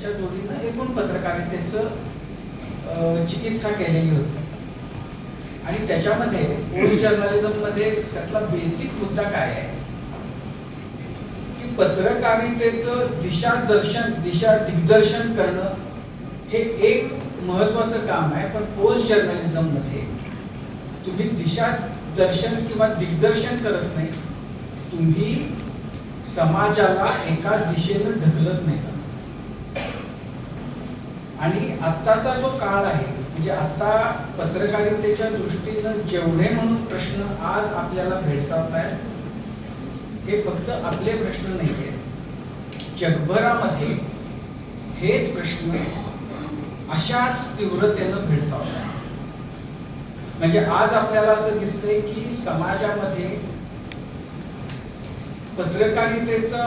त्याच्या जोडीनं एकूण पत्रकारितेचं चिकित्सा केलेली होती. आणि त्याच्यामध्ये पोस्ट जर्नलिझममध्ये त्यातला बेसिक मुद्दा काय आहे? की पत्रकारितेचं दिशा दर्शन दिशा दिग्दर्शन करणं हे एक महत्वाचं काम आहे पण पोस्ट जर्नलिझममध्ये तुम्ही दिशा दर्शन किंवा दिग्दर्शन करत नाही तुम्ही समाजाला एका दिशेनं ढकलत नाही. आणि आत्ताचा जो काळ आहे म्हणजे आता पत्रकारितेच्या दृष्टीनं जेवढे म्हणून प्रश्न आज आपल्याला भेडसावत आहेत हे फक्त आपले प्रश्न नाही आहेत जगभरामध्ये हेच प्रश्न अशाच तीव्रतेनं भेडसावत आहेत म्हणजे आज आपल्याला असं दिसतंय की समाजामध्ये पत्रकारितेचा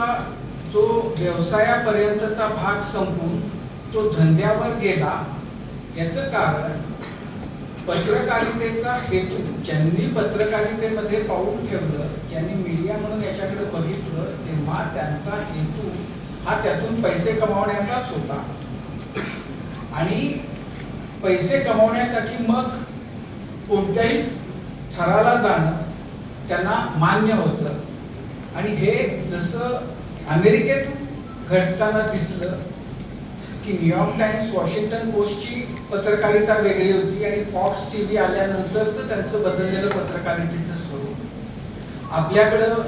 जो व्यवसायापर्यंतचा भाग संपून तो धंद्यावर गेला याचं कारण पत्रकारितेचा हेतू ज्यांनी पत्रकारितेमध्ये पाऊल ठेवलं ज्यांनी मीडिया म्हणून याच्याकडे बघितलं तेव्हा त्यांचा हेतू हा त्यातून पैसे कमावण्याचाच होता. आणि पैसे कमावण्यासाठी मग कोणत्याही थराला जाणं त्यांना मान्य होतं. आणि हे जसं अमेरिकेत घडताना दिसलं की न्यूयॉर्क टाइम्स वॉशिंग्टन पोस्टची पत्रकारिता वेगळी होती आणि फॉक्स टी व्ही आल्यानंतरच त्यांचं बदललेलं पत्रकारितेचं स्वरूप. आपल्याकडं